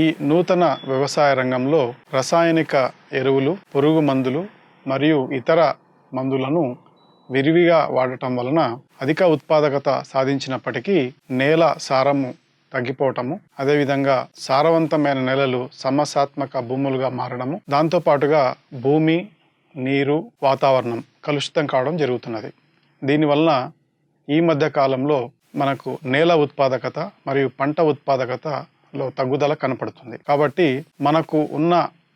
ఈ నూతన వ్యవసాయ రంగంలో రసాయనిక ఎరువులు పురుగు మందులు మరియు ఇతర మందులను విరివిగా వాడటం వలన అధిక ఉత్పాదకత సాధించినప్పటికీ నేల సారము తగ్గిపోవటము అదేవిధంగా సారవంతమైన నేలలు సమస్యాత్మక భూములుగా మారడము దాంతో పాటుగా భూమి నీరు వాతావరణం కలుషితం కావడం జరుగుతున్నది. దీనివలన ఈ మధ్య కాలంలో మనకు నేల ఉత్పాదకత మరియు పంట ఉత్పాదకత లో తగ్గుదల కనపడుతుంది. కాబట్టి మనకు ఉన్న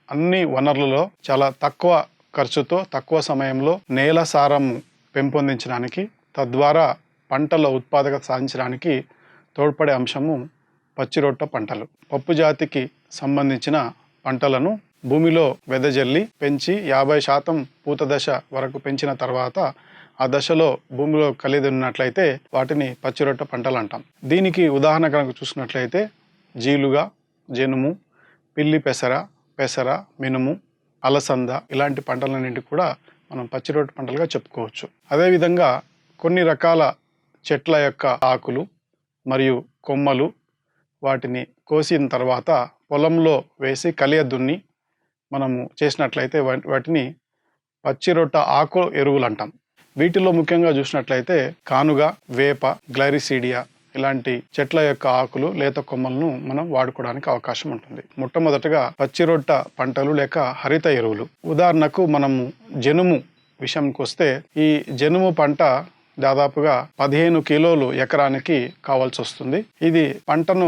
అన్ని వనరులలో చాలా తక్కువ ఖర్చుతో తక్కువ సమయంలో నేల సారం పెంపొందించడానికి తద్వారా పంటల ఉత్పాదకత సాధించడానికి తోడ్పడే అంశము పచ్చిరొట్ట పంటలు. పప్పు జాతికి సంబంధించిన పంటలను భూమిలో వెదజల్లి పెంచి యాభై శాతం పూత దశ వరకు పెంచిన తర్వాత ఆ దశలో భూమిలో కలిగి ఉన్నట్లయితే వాటిని పచ్చిరొట్ట పంటలు అంటాం. దీనికి ఉదాహరణ కనుక చూసినట్లయితే జీలుగా జనుము పిల్లి పెసర పెసర మినుము అలసంద ఇలాంటి పంటలన్నింటి కూడా మనం పచ్చిరొట్టు పంటలుగా చెప్పుకోవచ్చు. అదేవిధంగా కొన్ని రకాల చెట్ల యొక్క ఆకులు మరియు కొమ్మలు వాటిని కోసిన తర్వాత పొలంలో వేసి కలియ దున్ని మనము చేసినట్లయితే వా- వాటిని పచ్చిరొట్ట ఆకు ఎరువులు అంటాం వీటిలో ముఖ్యంగా చూసినట్లయితే కానుగ వేప గ్లైరిసీడియా ఇలాంటి చెట్ల యొక్క ఆకులు లేత కొమ్మలను మనం వాడుకోవడానికి అవకాశం ఉంటుంది. మొట్టమొదటగా పచ్చిరొట్ట పంటలు లేక హరిత ఎరువులు. ఉదాహరణకు మనము జనుము విషయంకి వస్తే ఈ జనుము పంట దాదాపుగా పదిహేను కిలోలు ఎకరానికి కావాల్సి వస్తుంది. ఇది పంటను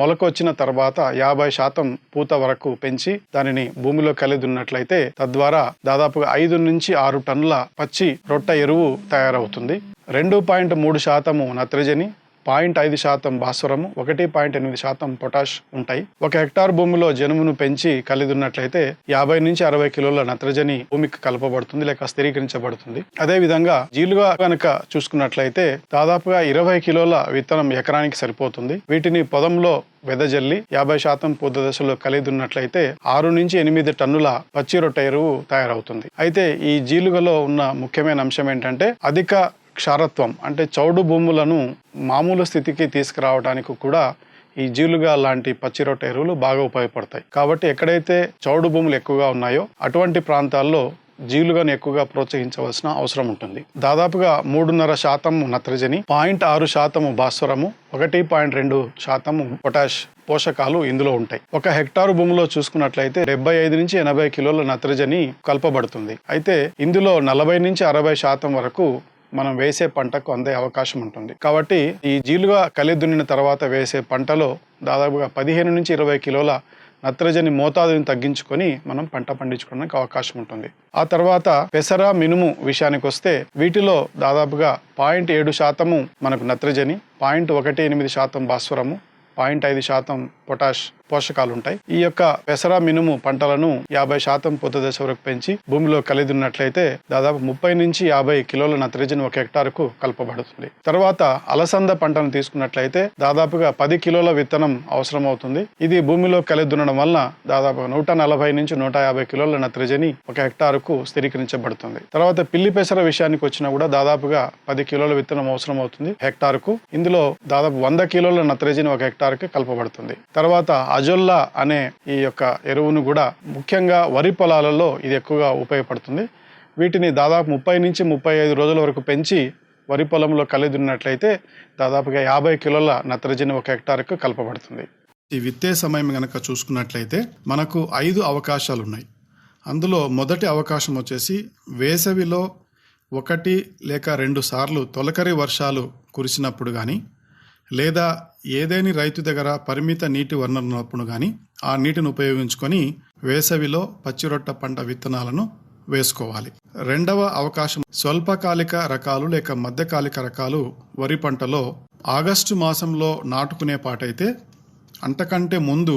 మొలకొచ్చిన తర్వాత యాభై శాతం పూత వరకు పెంచి దానిని భూమిలో కలిగి ఉన్నట్లయితే తద్వారా దాదాపుగా ఐదు నుంచి ఆరు టన్నుల పచ్చి రొట్ట ఎరువు తయారవుతుంది. రెండు పాయింట్ మూడు శాతము నత్రజని పాయింట్ ఐదు శాతం భాస్వరము ఒకటి పాయింట్ ఎనిమిది శాతం పొటాష్ ఉంటాయి. ఒక హెక్టార్ భూమిలో జనుమును పెంచి కలిగి ఉన్నట్లయితే యాభై నుంచి అరవై కిలోల నత్రజని భూమికి కలపబడుతుంది లేక స్థిరీకరించబడుతుంది. అదే విధంగా జీలుగా కనుక చూసుకున్నట్లయితే దాదాపుగా ఇరవై కిలోల విత్తనం ఎకరానికి సరిపోతుంది. వీటిని పొదంలో వెదజల్లి యాభై శాతం పూత దశలో కలిగి ఉన్నట్లయితే ఆరు నుంచి ఎనిమిది టన్నుల పచ్చి రొట్టె ఎరువు తయారవుతుంది. అయితే ఈ జీలుగలో ఉన్న ముఖ్యమైన అంశం ఏంటంటే అధిక క్షారత్వం అంటే చౌడు భూములను మామూలు స్థితికి తీసుకురావడానికి కూడా ఈ జీలుగా లాంటి పచ్చి రొట్టె ఎరువులు బాగా ఉపయోగపడతాయి. కాబట్టి ఎక్కడైతే చౌడు భూములు ఎక్కువగా ఉన్నాయో అటువంటి ప్రాంతాల్లో జీలుగాను ఎక్కువగా ప్రోత్సహించవలసిన అవసరం ఉంటుంది. దాదాపుగా మూడున్నర శాతం నత్రజని పాయింట్ ఆరు శాతము భాస్వరము ఒకటి పాయింట్ రెండు శాతము పొటాష్ పోషకాలు ఇందులో ఉంటాయి. ఒక హెక్టారు భూమిలో చూసుకున్నట్లయితే డెబ్బై ఐదు నుంచి ఎనభై కిలోల నత్రజని కలపబడుతుంది. అయితే ఇందులో నలభై నుంచి అరవై శాతం వరకు మనం వేసే పంటకు అందే అవకాశం ఉంటుంది. కాబట్టి ఈ జీలుగా కలి దున్నిన తర్వాత వేసే పంటలో దాదాపుగా పదిహేను నుంచి ఇరవై కిలోల నత్రజని మోతాదుని తగ్గించుకొని మనం పంట పండించుకోవడానికి అవకాశం ఉంటుంది. ఆ తర్వాత పెసర మినుము విషయానికి వస్తే వీటిలో దాదాపుగా పాయింట్ ఏడు శాతము మనకు నత్రజని పాయింట్ ఒకటి ఎనిమిది శాతం భాస్వరము పాయింట్ ఐదు శాతం పొటాష్ పోషకాలు ఉంటాయి ఈ యొక్క పెసర మినుము పంటలను యాభై శాతం పూత దశ వరకు పెంచి భూమిలో కలిదున్నట్లయితే దాదాపు ముప్పై నుంచి యాభై కిలోల నత్రజని ఒక హెక్టారుకు కలపబడుతుంది. తర్వాత అలసంద పంటను తీసుకున్నట్లయితే దాదాపుగా పది కిలోల విత్తనం అవసరం అవుతుంది ఇది భూమిలో కలిదున్నడం వలన దాదాపు నూట నలభై నుంచి నూట యాభై కిలోల నత్రజని ఒక హెక్టారుకు స్థిరీకరించబడుతుంది. తర్వాత పిల్లి పెసర విషయానికి వచ్చినా కూడా దాదాపుగా పది కిలోల విత్తనం అవసరం అవుతుంది హెక్టారుకు. ఇందులో దాదాపు వంద కిలోల నత్రజని ఒక హెక్టార్కి కలపబడుతుంది. తర్వాత అజొల్లా అనే ఈ యొక్క ఎరువును కూడా ముఖ్యంగా వరి పొలాలలో ఇది ఎక్కువగా ఉపయోగపడుతుంది. వీటిని దాదాపు ముప్పై నుంచి ముప్పై ఐదు రోజుల వరకు పెంచి వరి పొలంలో కలిదున్నట్లయితే దాదాపుగా యాభై కిలోల నత్రజని ఒక హెక్టార్కు కలపబడుతుంది. ఈ విత్తే సమయం కనుక చూసుకున్నట్లయితే మనకు ఐదు అవకాశాలు ఉన్నాయి అందులో మొదటి అవకాశం వచ్చేసి వేసవిలో ఒకటి లేక రెండు సార్లు తొలకరి వర్షాలు కురిసినప్పుడు కానీ లేదా ఏదేని రైతు దగ్గర పరిమిత నీటి వనరు ఉన్నప్పుడు కానీ ఆ నీటిని ఉపయోగించుకొని వేసవిలో పచ్చిరొట్ట పంట విత్తనాలను వేసుకోవాలి. రెండవ అవకాశం స్వల్పకాలిక రకాలు లేక మధ్యకాలిక రకాలు వరి పంటలో ఆగస్టు మాసంలో నాటుకునే పాటైతే అంతకంటే ముందు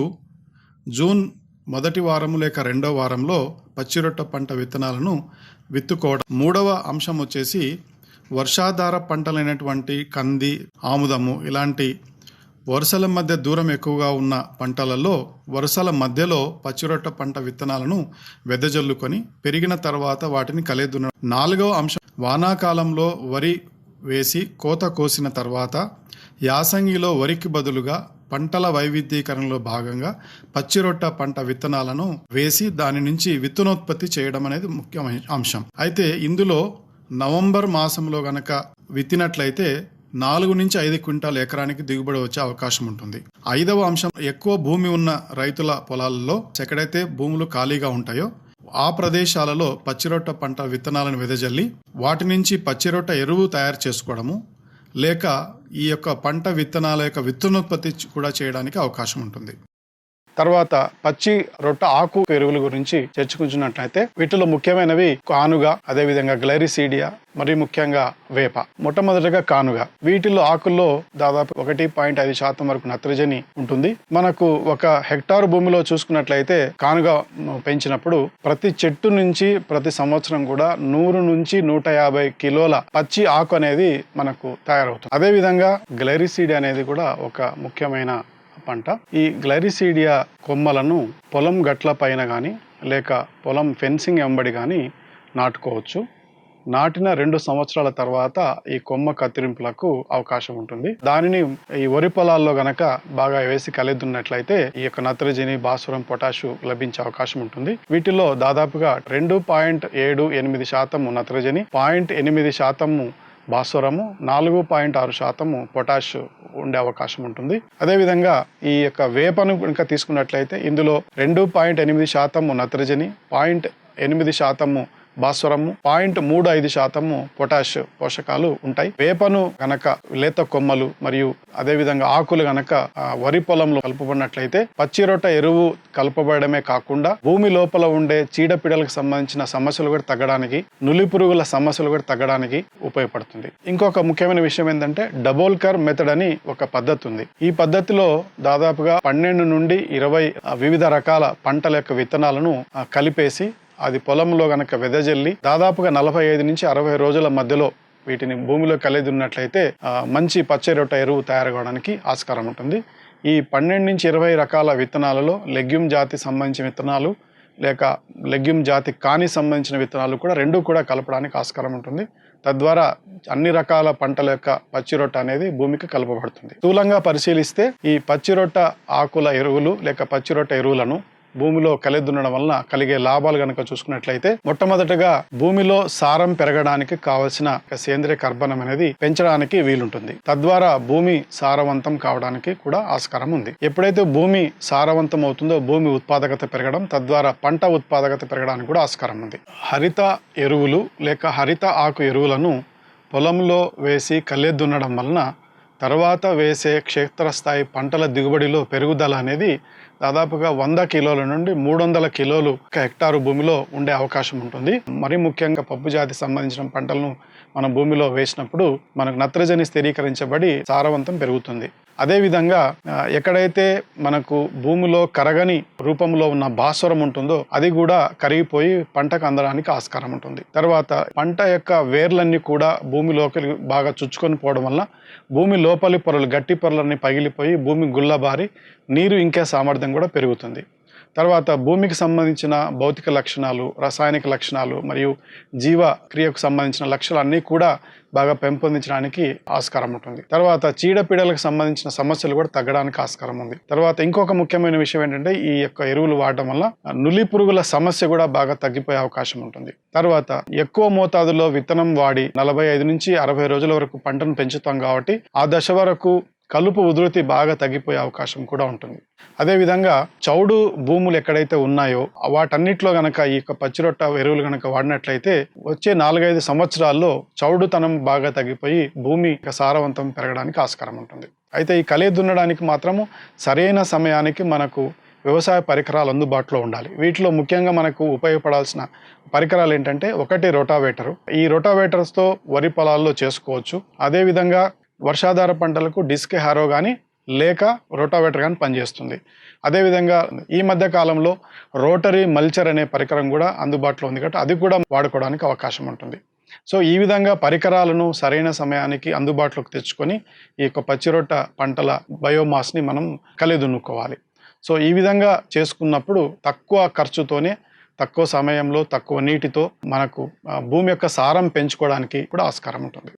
జూన్ మొదటి వారము లేక రెండో వారంలో పచ్చిరొట్ట పంట విత్తనాలను విత్తుకోవడం మూడవ అంశం వచ్చేసి వర్షాధార పంటలైనటువంటి కంది ఆముదము ఇలాంటి వరుసల మధ్య దూరం ఎక్కువగా ఉన్న పంటలలో వరుసల మధ్యలో పచ్చిరొట్ట పంట విత్తనాలను వెదజల్లుకొని పెరిగిన తర్వాత వాటిని కలిదున్న నాలుగవ అంశం వానాకాలంలో వరి వేసి కోత కోసిన తర్వాత యాసంగిలో వరికి బదులుగా పంటల వైవిధ్యీకరణలో భాగంగా పచ్చిరొట్ట పంట విత్తనాలను వేసి దాని నుంచి విత్తనోత్పత్తి చేయడం అనేది ముఖ్యమైన అంశం. అయితే ఇందులో నవంబర్ మాసంలో గనక విత్తినట్లయితే నాలుగు నుంచి ఐదు క్వింటాల్ ఎకరానికి దిగుబడి వచ్చే అవకాశం ఉంటుంది. ఐదవ అంశం ఎక్కువ భూమి ఉన్న రైతుల పొలాలలో ఎక్కడైతే భూములు ఖాళీగా ఉంటాయో ఆ ప్రదేశాలలో పచ్చిరొట్ట పంట విత్తనాలను వెదజల్లి వాటి నుంచి పచ్చిరొట్ట ఎరువు తయారు చేసుకోవడము లేక ఈ యొక్క పంట విత్తనాల యొక్క విత్తనోత్పత్తి కూడా చేయడానికి అవకాశం ఉంటుంది. తర్వాత పచ్చి రొట్ట ఆకు ఎరువుల గురించి చర్చించుకున్నట్లయితే వీటిలో ముఖ్యమైనవి కానుగ అదేవిధంగా గ్లైరిసీడియా మరి ముఖ్యంగా వేప. మొట్టమొదటిగా కానుగ. వీటిలో ఆకుల్లో దాదాపు ఒకటి పాయింట్ ఐదు శాతం వరకు నత్రజని ఉంటుంది. మనకు ఒక హెక్టార్ భూమిలో చూసుకున్నట్లయితే కానుగ పెంచినప్పుడు ప్రతి చెట్టు నుంచి ప్రతి సంవత్సరం కూడా నూరు నుంచి నూట యాభై కిలోల పచ్చి ఆకు అనేది మనకు తయారవుతుంది. అదేవిధంగా గ్లైరిసీడ్ అనేది కూడా ఒక ముఖ్యమైన పంట. ఈ గ్లైరిసీడియా కొమ్మలను పొలం గట్ల పైన కానీ లేక పొలం ఫెన్సింగ్ వెంబడి కానీ నాటుకోవచ్చు. నాటిన రెండు సంవత్సరాల తర్వాత ఈ కొమ్మ కత్తిరింపులకు అవకాశం ఉంటుంది. దానిని ఈ వరి పొలాల్లో గనక బాగా వేసి కలిదున్నట్లయితే ఈ యొక్క నత్రజని భాస్వరం పొటాషు లభించే అవకాశం ఉంటుంది. వీటిలో దాదాపుగా రెండు పాయింట్ ఏడు ఎనిమిది శాతము నత్రజని పాయింట్ ఎనిమిది శాతము భాస్వరము నాలుగు పాయింట్ ఆరు శాతము పొటాష్ ఉండే అవకాశం ఉంటుంది. అదేవిధంగా ఈ యొక్క వేపను కనుక తీసుకున్నట్లయితే ఇందులో రెండు పాయింట్ ఎనిమిది శాతము నత్రజని పాయింట్ ఎనిమిది శాతము భాస్వరము పాయింట్ మూడు ఐదు శాతము పొటాష్ పోషకాలు ఉంటాయి. వేపను గనక లేత కొమ్మలు మరియు అదేవిధంగా ఆకులు గనక వరి పొలంలో కలుపబడినట్లయితే పచ్చిరొట్ట ఎరువు కలపబడమే కాకుండా భూమి లోపల ఉండే చీడపీడలకు సంబంధించిన సమస్యలు కూడా తగ్గడానికి నులి పురుగుల సమస్యలు కూడా తగ్గడానికి ఉపయోగపడుతుంది. ఇంకొక ముఖ్యమైన విషయం ఏంటంటే డబోల్కర్ మెథడ్ అని ఒక పద్ధతి ఉంది. ఈ పద్ధతిలో దాదాపుగా పన్నెండు నుండి ఇరవై వివిధ రకాల పంటల యొక్క విత్తనాలను కలిపేసి అది పొలంలో గనక వెదజల్లి దాదాపుగా నలభై ఐదు నుంచి అరవై రోజుల మధ్యలో వీటిని భూమిలో కలిగి ఉన్నట్లయితే మంచి పచ్చ రొట్ట ఎరువు తయారు కావడానికి ఆస్కారం ఉంటుంది. ఈ పన్నెండు నుంచి ఇరవై రకాల విత్తనాలలో లెగ్యూమ్ జాతి సంబంధించిన విత్తనాలు లేక లెగ్యూమ్ జాతి కాని సంబంధించిన విత్తనాలు కూడా రెండు కూడా కలపడానికి ఆస్కారం ఉంటుంది. తద్వారా అన్ని రకాల పంటల యొక్క పచ్చిరొట్ట అనేది భూమికి కలపబడుతుంది. స్థూలంగా పరిశీలిస్తే ఈ పచ్చిరొట్ట ఆకుల ఎరువులు లేక పచ్చిరొట్ట ఎరువులను భూమిలో కలిదున్నడం వలన కలిగే లాభాలు కనుక చూసుకున్నట్లయితే మొట్టమొదటగా భూమిలో సారం పెరగడానికి కావలసిన సేంద్రియ కర్బనం అనేది పెంచడానికి వీలుంటుంది. తద్వారా భూమి సారవంతం కావడానికి కూడా ఆస్కారం ఉంది. ఎప్పుడైతే భూమి సారవంతం అవుతుందో భూమి ఉత్పాదకత పెరగడం తద్వారా పంట ఉత్పాదకత పెరగడానికి కూడా ఆస్కారం ఉంది. హరిత ఎరువులు లేక హరిత ఆకు ఎరువులను పొలంలో వేసి కళ్ళెద్దున్నడం వలన తర్వాత వేసే క్షేత్రస్థాయి పంటల దిగుబడిలో పెరుగుదల అనేది దాదాపుగా వంద కిలోల నుండి మూడు వందల కిలోలు ఒక హెక్టారు భూమిలో ఉండే అవకాశం ఉంటుంది. మరి ముఖ్యంగా పప్పు జాతి సంబంధించిన పంటలను మనం భూమిలో వేసినప్పుడు మనకు నత్రజని స్థిరీకరించబడి సారవంతం పెరుగుతుంది. అదేవిధంగా ఎక్కడైతే మనకు భూమిలో కరగని రూపంలో ఉన్న భాస్వరం ఉంటుందో అది కూడా కరిగిపోయి పంటకు అందడానికి ఆస్కారం ఉంటుంది. తర్వాత పంట యొక్క వేర్లన్నీ కూడా భూమిలోకి బాగా చుచ్చుకొని పోవడం వల్ల భూమి లోపలి పొరలు గట్టి పొరలన్నీ పగిలిపోయి భూమి గుల్లబారి నీరు ఇంకే సామర్థ్యం కూడా పెరుగుతుంది. తర్వాత భూమికి సంబంధించిన భౌతిక లక్షణాలు రసాయనిక లక్షణాలు మరియు జీవ క్రియకు సంబంధించిన లక్షణాలు అన్నీ కూడా బాగా పెంపొందించడానికి ఆస్కారం ఉంటుంది. తర్వాత చీడపీడలకు సంబంధించిన సమస్యలు కూడా తగ్గడానికి ఆస్కారం ఉంది. తర్వాత ఇంకొక ముఖ్యమైన విషయం ఏంటంటే ఈ యొక్క ఎరువులు వాడడం వల్ల నులి పురుగుల సమస్య కూడా బాగా తగ్గిపోయే అవకాశం ఉంటుంది. తర్వాత ఎక్కువ మోతాదులో విత్తనం వాడి నలభై ఐదు నుంచి అరవై రోజుల వరకు పంటను పెంచుతాం కాబట్టి ఆ దశ వరకు కలుపు ఉధృతి బాగా తగ్గిపోయే అవకాశం కూడా ఉంటుంది. అదేవిధంగా చౌడు భూములు ఎక్కడైతే ఉన్నాయో వాటన్నిటిలో గనక ఈ యొక్క పచ్చిరొట్ట ఎరువులు గనక వాడినట్లయితే వచ్చే నాలుగైదు సంవత్సరాల్లో చౌడుతనం బాగా తగ్గిపోయి భూమి సారవంతం పెరగడానికి ఆస్కారం ఉంటుంది. అయితే ఈ కలే దున్నడానికి మాత్రము సరైన సమయానికి మనకు వ్యవసాయ పరికరాలు అందుబాటులో ఉండాలి. వీటిలో ముఖ్యంగా మనకు ఉపయోగపడాల్సిన పరికరాలు ఏంటంటే ఒకటి రోటావేటరు. ఈ రోటావేటర్స్తో వరి పొలాల్లో చేసుకోవచ్చు. అదేవిధంగా వర్షాధార పంటలకు డిస్క్ హారో కానీ లేక రోటావేటర్ కానీ పనిచేస్తుంది. అదేవిధంగా ఈ మధ్య కాలంలో రోటరీ మల్చర్ అనే పరికరం కూడా అందుబాటులో ఉంది కాబట్టి అది కూడా వాడుకోవడానికి అవకాశం ఉంటుంది. సో ఈ విధంగా పరికరాలను సరైన సమయానికి అందుబాటులోకి తెచ్చుకొని ఈ యొక్క పచ్చిరొట్ట పంటల బయోమాస్ని మనం కలిదున్నుకోవాలి. సో ఈ విధంగా చేసుకున్నప్పుడు తక్కువ ఖర్చుతోనే తక్కువ సమయంలో తక్కువ నీటితో మనకు భూమి యొక్క సారం పెంచుకోవడానికి కూడా ఆస్కారం ఉంటుంది.